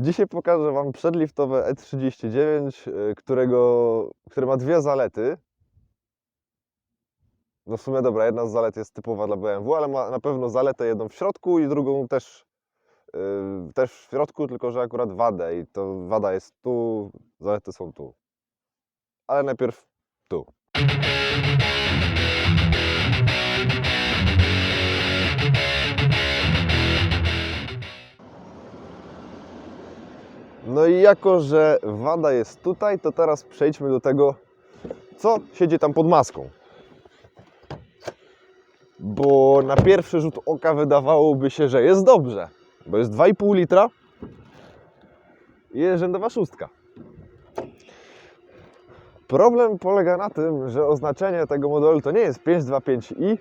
Dzisiaj pokażę Wam przedliftowe E39, y, którego, które ma dwie zalety. No w sumie dobra, jedna z zalet jest typowa dla BMW, ale ma na pewno zaletę jedną w środku i drugą też, y, też w środku, tylko że akurat wadę i to wada jest tu, zalety są tu. Ale najpierw tu. No i jako, że wada jest tutaj, to teraz przejdźmy do tego, co siedzi tam pod maską. Bo na pierwszy rzut oka wydawałoby się, że jest dobrze, bo jest 2,5 litra i jest rzędowa szóstka. Problem polega na tym, że oznaczenie tego modelu to nie jest 525i,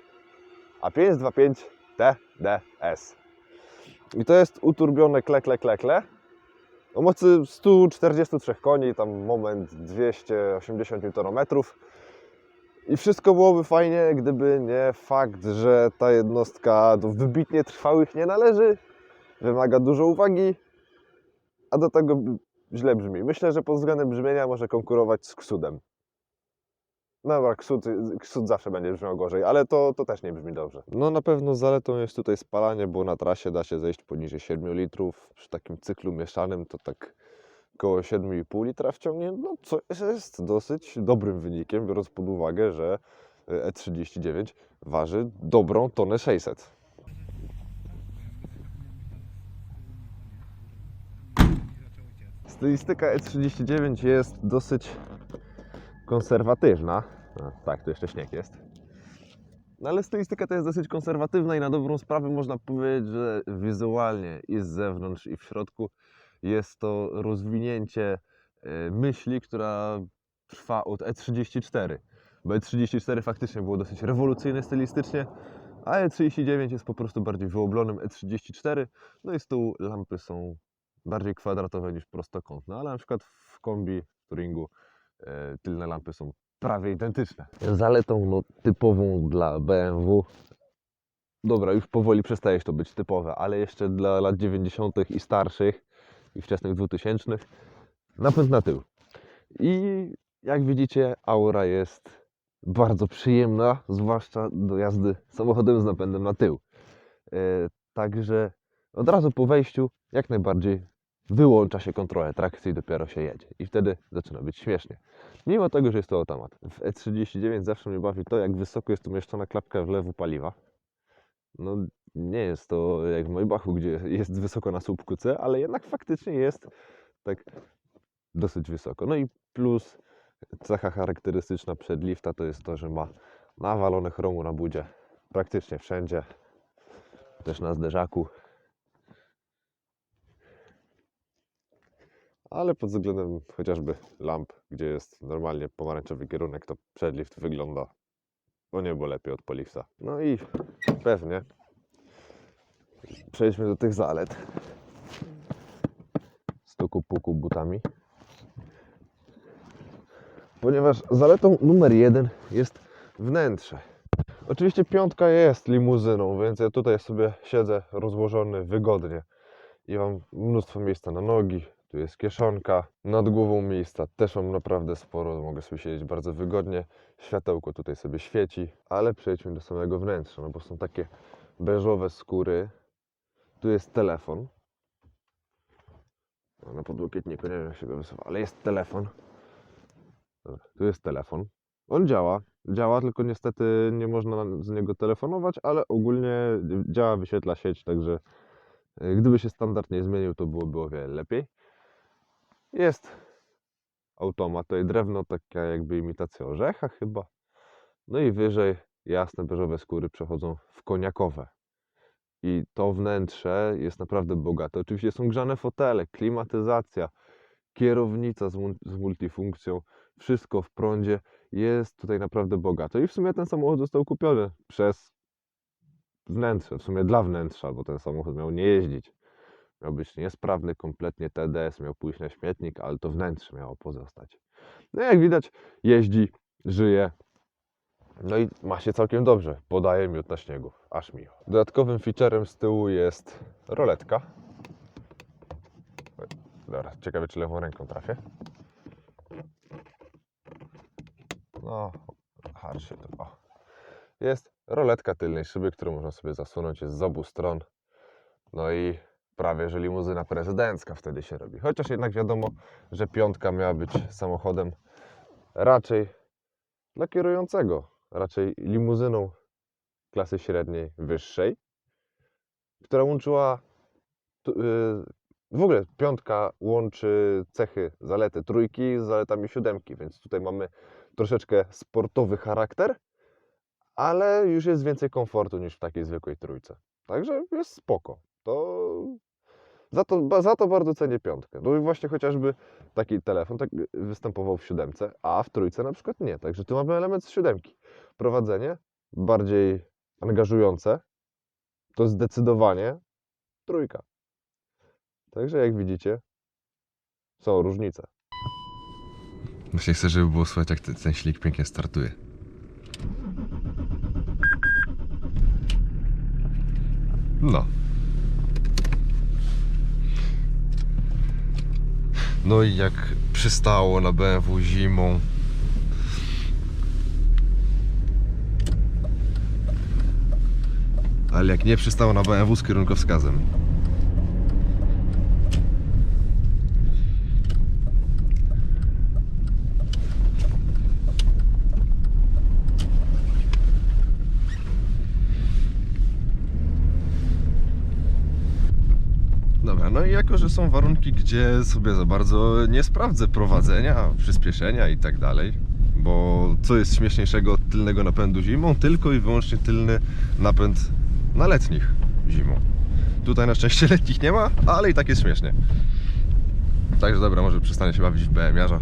a 525TDS. I to jest uturbione kle, kle, kle, kle o mocy 143 koni, tam moment 280 Nm. I wszystko byłoby fajnie, gdyby nie fakt, że ta jednostka do wybitnie trwałych nie należy, wymaga dużo uwagi, a do tego źle brzmi. Myślę, że pod względem brzmienia może konkurować z Ksudem. No dobra, Ksud, Ksud zawsze będzie brzmiał gorzej, ale to, to też nie brzmi dobrze. No na pewno zaletą jest tutaj spalanie, bo na trasie da się zejść poniżej 7 litrów. Przy takim cyklu mieszanym to tak około 7,5 litra wciągnie, no co jest dosyć dobrym wynikiem, biorąc pod uwagę, że E39 waży dobrą tonę 600. Stylistyka E39 jest dosyć konserwatywna. A, tak, tu jeszcze śnieg jest. No ale stylistyka to jest dosyć konserwatywna i na dobrą sprawę można powiedzieć, że wizualnie i z zewnątrz i w środku jest to rozwinięcie e, myśli, która trwa od E34. Bo E34 faktycznie było dosyć rewolucyjne stylistycznie, a E39 jest po prostu bardziej wyoblonym E34. No i z tyłu lampy są bardziej kwadratowe niż prostokątne, ale na przykład w kombi, w Touringu e, tylne lampy są prawie identyczne. Zaletą no, typową dla BMW, dobra, już powoli przestaje to być typowe, ale jeszcze dla lat 90. i starszych i wczesnych 2000 napęd na tył. I jak widzicie, aura jest bardzo przyjemna, zwłaszcza do jazdy samochodem z napędem na tył. E, Także od razu po wejściu jak najbardziej wyłącza się kontrolę trakcji i dopiero się jedzie. I wtedy zaczyna być śmiesznie. Mimo tego, że jest to automat. W E39 zawsze mnie bawi to, jak wysoko jest umieszczona klapka wlewu paliwa. No nie jest to jak w Maybachu, gdzie jest wysoko na słupku C, ale jednak faktycznie jest tak dosyć wysoko. No i plus cecha charakterystyczna przedlifta to jest to, że ma nawalone chromu na budzie praktycznie wszędzie. Też na zderzaku. Ale pod względem chociażby lamp, gdzie jest normalnie pomarańczowy kierunek, to przedlift wygląda o niebo lepiej od polifta. No i pewnie przejdźmy do tych zalet. Stuku puku butami. Ponieważ zaletą numer jeden jest wnętrze. Oczywiście piątka jest limuzyną, więc ja tutaj sobie siedzę rozłożony wygodnie i mam mnóstwo miejsca na nogi. Tu jest kieszonka, nad głową miejsca też mam naprawdę sporo, mogę sobie siedzieć bardzo wygodnie. Światełko tutaj sobie świeci, ale przejdźmy do samego wnętrza, no bo są takie beżowe skóry. Tu jest telefon. No, na podłokietniku nie wiem jak się go wysuwa, ale jest telefon. Dobra, tu jest telefon. On działa, działa, tylko niestety nie można z niego telefonować, ale ogólnie działa, wyświetla sieć, także e, gdyby się standard nie zmienił, to byłoby o wiele lepiej. Jest automat, tutaj drewno, taka jakby imitacja orzecha chyba. No i wyżej jasne beżowe skóry przechodzą w koniakowe. I to wnętrze jest naprawdę bogate. Oczywiście są grzane fotele, klimatyzacja, kierownica z, multifunkcją, wszystko w prądzie. Jest tutaj naprawdę bogato. I w sumie ten samochód został kupiony przez wnętrze, w sumie dla wnętrza, bo ten samochód miał nie jeździć. Miał być niesprawny, kompletnie TDS, miał pójść na śmietnik, ale to wnętrze miało pozostać. No jak widać, jeździ, żyje. No i ma się całkiem dobrze. Podaje miód na śniegu, aż miło. Dodatkowym featurem z tyłu jest roletka. Dobra, ciekawe czy lewą ręką trafię. No, harczy się to. O. Jest roletka tylnej szyby, którą można sobie zasunąć, jest z obu stron. No i prawie, że limuzyna prezydencka wtedy się robi. Chociaż jednak wiadomo, że piątka miała być samochodem raczej dla kierującego, raczej limuzyną klasy średniej, wyższej, która łączyła yy, w ogóle piątka łączy cechy, zalety trójki z zaletami siódemki, więc tutaj mamy troszeczkę sportowy charakter, ale już jest więcej komfortu niż w takiej zwykłej trójce. Także jest spoko. To za to, za to bardzo cenię piątkę. No i właśnie chociażby taki telefon tak występował w siódemce, a w trójce na przykład nie. Także tu mamy element z siódemki. Prowadzenie bardziej angażujące to zdecydowanie trójka. Także jak widzicie, są różnice. Właśnie chcę, żeby było słychać, jak ten, silnik pięknie startuje. No. No i jak przystało na BMW zimą. Ale jak nie przystało na BMW z kierunkowskazem. Dobra, no i jako, że są warunki, gdzie sobie za bardzo nie sprawdzę prowadzenia, przyspieszenia i tak dalej, bo co jest śmieszniejszego od tylnego napędu zimą? Tylko i wyłącznie tylny napęd na letnich zimą. Tutaj na szczęście letnich nie ma, ale i tak jest śmiesznie. Także dobra, może przestanę się bawić w BM-jarza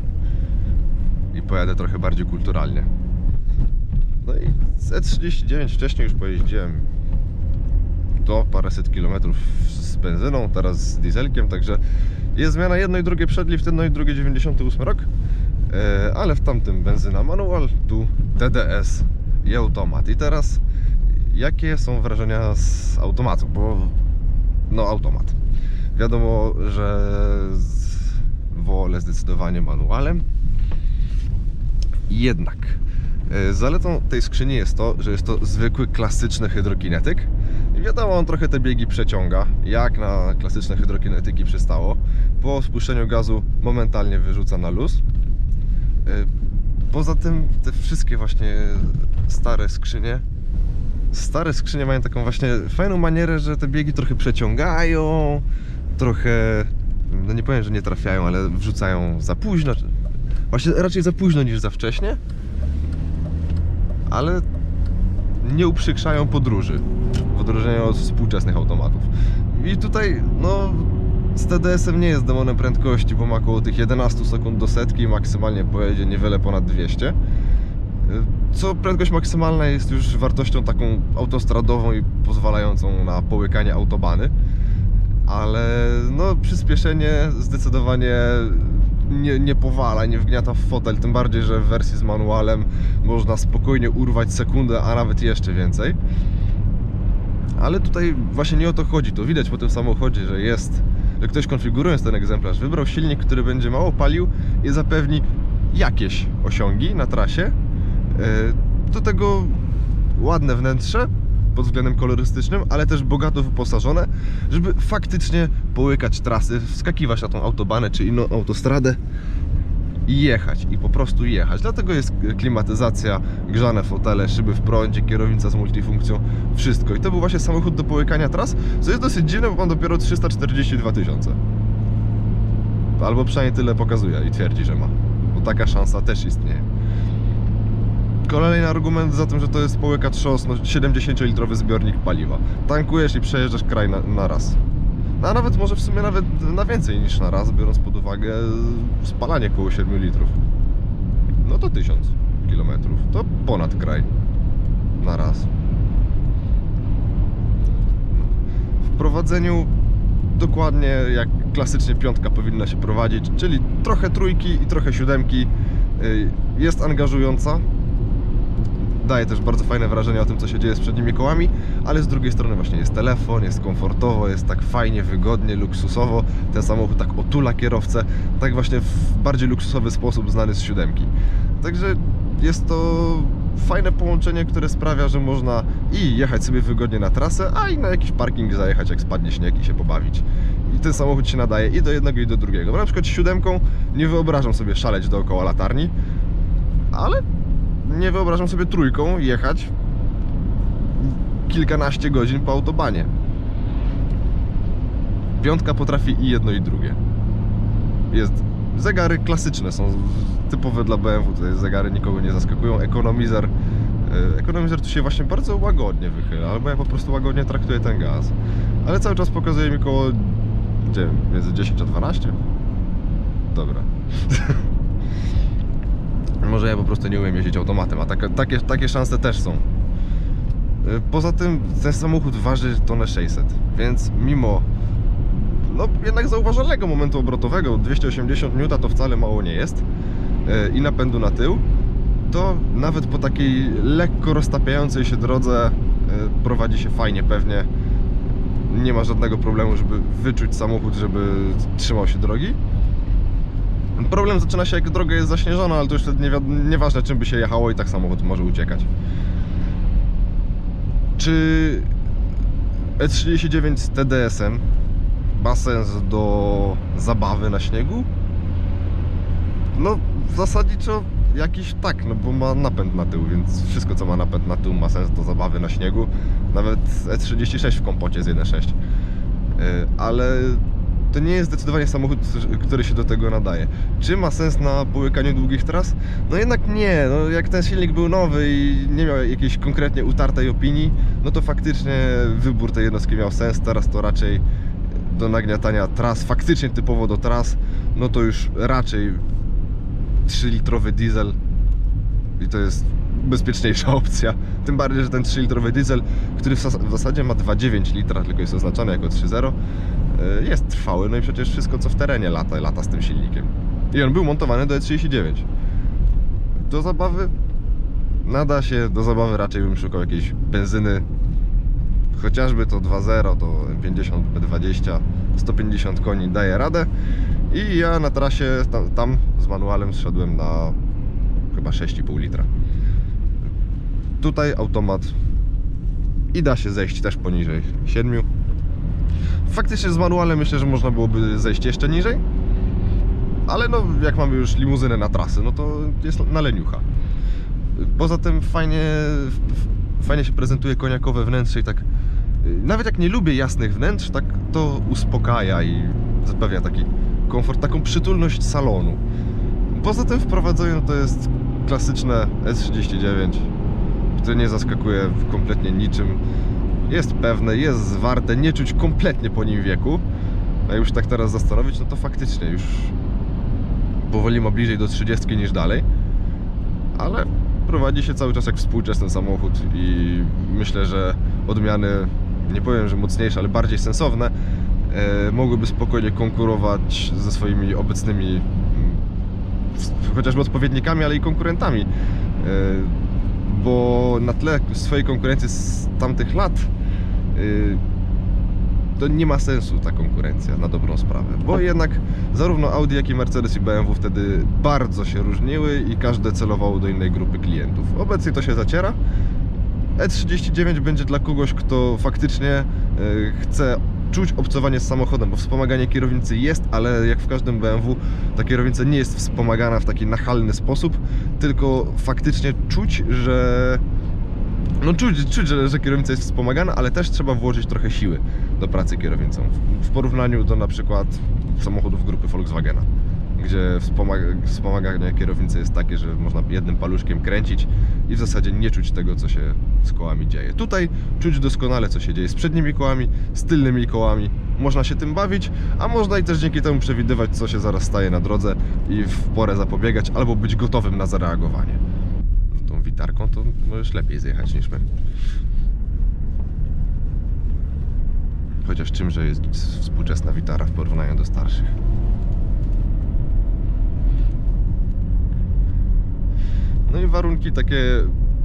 i pojadę trochę bardziej kulturalnie. No i z E39 wcześniej już pojeździłem to paręset kilometrów z benzyną, teraz z dieselkiem, także jest zmiana jedno i drugie przedlift, jedno i drugie 98 rok, e, ale w tamtym benzyna manual, tu TDS i automat. I teraz jakie są wrażenia z automatu, bo no automat. Wiadomo, że wolę zdecydowanie manualem, jednak e, zaletą tej skrzyni jest to, że jest to zwykły, klasyczny hydrokinetyk. Wiadomo, on trochę te biegi przeciąga, jak na klasyczne hydrokinetyki przystało. Po spuszczeniu gazu momentalnie wyrzuca na luz. E, Poza tym te wszystkie właśnie stare skrzynie stare skrzynie mają taką właśnie fajną manierę, że te biegi trochę przeciągają, trochę, no nie powiem, że nie trafiają, ale wrzucają za późno. Właśnie raczej za późno niż za wcześnie, ale nie uprzykrzają podróży odróżnieniu od współczesnych automatów. I tutaj, no, z TDS-em nie jest demonem prędkości, bo ma około tych 11 sekund do setki i maksymalnie pojedzie niewiele ponad 200. Co prędkość maksymalna jest już wartością taką autostradową i pozwalającą na połykanie autobany. Ale no, przyspieszenie zdecydowanie nie, nie powala, nie wgniata w fotel. Tym bardziej, że w wersji z manualem można spokojnie urwać sekundę, a nawet jeszcze więcej. Ale tutaj właśnie nie o to chodzi. To widać po tym samochodzie, że jest, że ktoś konfigurując ten egzemplarz wybrał silnik, który będzie mało palił i zapewni jakieś osiągi na trasie. E, Do tego ładne wnętrze pod względem kolorystycznym, ale też bogato wyposażone, żeby faktycznie połykać trasy, wskakiwać na tą autobanę czy inną autostradę i jechać, i po prostu jechać. Dlatego jest klimatyzacja, grzane fotele, szyby w prądzie, kierownica z multifunkcją, wszystko. I to był właśnie samochód do połykania tras, co jest dosyć dziwne, bo mam dopiero 342 tysiące. Albo przynajmniej tyle pokazuje i twierdzi, że ma. Bo taka szansa też istnieje. Kolejny argument za tym, że to jest połykacz szos, no 70-litrowy zbiornik paliwa. Tankujesz i przejeżdżasz kraj na, na raz. A nawet może w sumie nawet na więcej niż na raz, biorąc pod uwagę spalanie około 7 litrów. No to 1000 kilometrów. To ponad kraj. Na raz. W prowadzeniu dokładnie jak klasycznie piątka powinna się prowadzić, czyli trochę trójki i trochę siódemki. Y, Jest angażująca. Daje też bardzo fajne wrażenie o tym, co się dzieje z przednimi kołami, ale z drugiej strony właśnie jest telefon, jest komfortowo, jest tak fajnie, wygodnie, luksusowo. Ten samochód tak otula kierowcę, tak właśnie w bardziej luksusowy sposób znany z siódemki. Także jest to fajne połączenie, które sprawia, że można i jechać sobie wygodnie na trasę, a i na jakiś parking zajechać, jak spadnie śnieg i się pobawić. I ten samochód się nadaje i do jednego, i do drugiego. Bo na przykład siódemką nie wyobrażam sobie szaleć dookoła latarni, ale nie wyobrażam sobie trójką jechać kilkanaście godzin po autobanie. Piątka potrafi i jedno i drugie. Jest zegary klasyczne, są typowe dla BMW, tutaj zegary nikogo nie zaskakują. Ekonomizer, e, ekonomizer tu się właśnie bardzo łagodnie wychyla, albo ja po prostu łagodnie traktuję ten gaz. Ale cały czas pokazuje mi koło, nie wiem, między 10 a 12. Dobra. Może ja po prostu nie umiem jeździć automatem, a takie, takie, takie szanse też są. Y, Poza tym ten samochód waży tonę 600, więc mimo no jednak zauważalnego momentu obrotowego, 280 N to wcale mało nie jest y, i napędu na tył, to nawet po takiej lekko roztapiającej się drodze y, prowadzi się fajnie, pewnie. Nie ma żadnego problemu, żeby wyczuć samochód, żeby trzymał się drogi. Problem zaczyna się jak droga jest zaśnieżona, ale to już nie nieważne czym by się jechało i tak samochód może uciekać. Czy E39 z TDS-em ma sens do zabawy na śniegu? No zasadniczo jakiś tak, no bo ma napęd na tył, więc wszystko co ma napęd na tył ma sens do zabawy na śniegu. Nawet E36 w kompocie z 1.6. Yy, Ale to nie jest zdecydowanie samochód, który się do tego nadaje. Czy ma sens na połykaniu długich tras? No jednak nie. No jak ten silnik był nowy i nie miał jakiejś konkretnie utartej opinii, no to faktycznie wybór tej jednostki miał sens. Teraz to raczej do nagniatania tras, faktycznie typowo do tras, no to już raczej 3-litrowy diesel i to jest bezpieczniejsza opcja. Tym bardziej, że ten 3-litrowy diesel, który w, w zasadzie ma 2,9 litra, tylko jest oznaczony jako 3,0, y, jest trwały, no i przecież wszystko co w terenie lata, lata z tym silnikiem. I on był montowany do E39. Do zabawy nada się, do zabawy raczej bym szukał jakiejś benzyny, chociażby to 2.0, to 50 B20, 150 koni daje radę. I ja na trasie tam, tam z manualem zszedłem na chyba 6,5 litra. Tutaj automat i da się zejść też poniżej 7. Faktycznie z manualem myślę, że można byłoby zejść jeszcze niżej. Ale no, jak mamy już limuzynę na trasy, no to jest na leniucha. Poza tym fajnie, fajnie się prezentuje koniakowe wnętrze i tak nawet jak nie lubię jasnych wnętrz, tak to uspokaja i zapewnia taki komfort, taką przytulność salonu. Poza tym wprowadzają to jest klasyczne S39, które nie zaskakuje kompletnie niczym. Jest pewne, jest zwarte, nie czuć kompletnie po nim wieku. A już tak teraz zastanowić, no to faktycznie już powoli ma bliżej do 30 niż dalej. Ale prowadzi się cały czas jak współczesny samochód i myślę, że odmiany, nie powiem, że mocniejsze, ale bardziej sensowne, e, mogłyby spokojnie konkurować ze swoimi obecnymi mm, chociażby odpowiednikami, ale i konkurentami. E, bo na tle swojej konkurencji z tamtych lat to nie ma sensu ta konkurencja na dobrą sprawę, bo jednak zarówno Audi, jak i Mercedes i BMW wtedy bardzo się różniły i każde celowało do innej grupy klientów. Obecnie to się zaciera. E39 będzie dla kogoś, kto faktycznie e, chce czuć obcowanie z samochodem, bo wspomaganie kierownicy jest, ale jak w każdym BMW ta kierownica nie jest wspomagana w taki nachalny sposób, tylko faktycznie czuć, że no czuć, czuć że, kierownica jest wspomagana, ale też trzeba włożyć trochę siły do pracy kierownicą. W, porównaniu do na przykład samochodów grupy Volkswagena, gdzie wspomaga, wspomaganie kierownicy jest takie, że można jednym paluszkiem kręcić i w zasadzie nie czuć tego, co się z kołami dzieje. Tutaj czuć doskonale, co się dzieje z przednimi kołami, z tylnymi kołami. Można się tym bawić, a można i też dzięki temu przewidywać, co się zaraz staje na drodze i w porę zapobiegać, albo być gotowym na zareagowanie. Witarką to możesz lepiej zjechać niż my. Chociaż czymże jest współczesna witara w porównaniu do starszych. No i warunki takie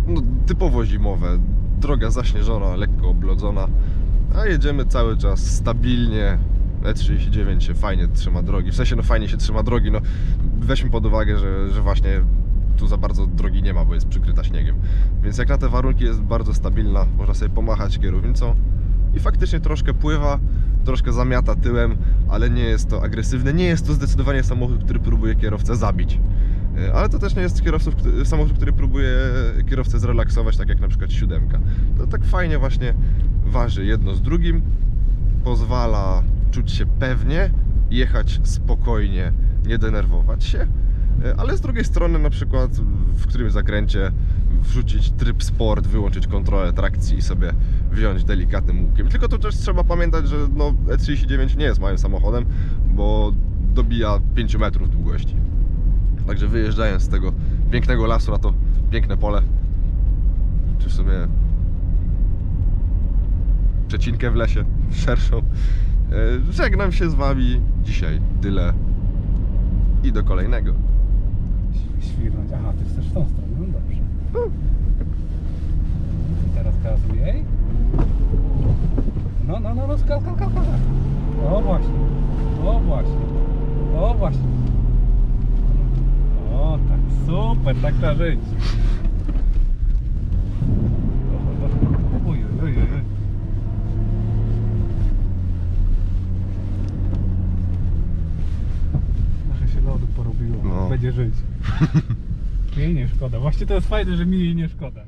no, typowo zimowe. Droga zaśnieżona, lekko oblodzona, a jedziemy cały czas stabilnie. E39 się fajnie trzyma drogi, w sensie no fajnie się trzyma drogi, no weźmy pod uwagę, że, że właśnie tu za bardzo drogi nie ma, bo jest przykryta śniegiem. Więc jak na te warunki jest bardzo stabilna, można sobie pomachać kierownicą i faktycznie troszkę pływa, troszkę zamiata tyłem, ale nie jest to agresywne, nie jest to zdecydowanie samochód, który próbuje kierowcę zabić. E, Ale to też nie jest kierowców, samochód, który próbuje kierowcę zrelaksować, tak jak na przykład siódemka. To tak fajnie właśnie waży jedno z drugim, pozwala czuć się pewnie, jechać spokojnie, nie denerwować się. E, Ale z drugiej strony, na przykład w którymś zakręcie wrzucić tryb sport, wyłączyć kontrolę trakcji i sobie wziąć delikatnym łukiem. Tylko tu też trzeba pamiętać, że no, E39 nie jest małym samochodem, bo dobija 5 metrów długości. Także wyjeżdżając z tego pięknego lasu na to piękne pole, czy w sumie przecinkę w lesie, szerszą, e, żegnam się z Wami dzisiaj. Tyle i do kolejnego. Świrnąć. Aha, ty chcesz w tą stronę, no dobrze. Teraz gazuj jej. No, no, no, no, skal, skal, skal, skal. O właśnie, o właśnie, o właśnie. O, tak, super, tak trzeba żyć. Oj, oj, oj, oj. Trochę się lodu porobiło, No. będzie żyć. Mi jej nie szkoda. Właśnie to jest fajne, że mi jej nie szkoda.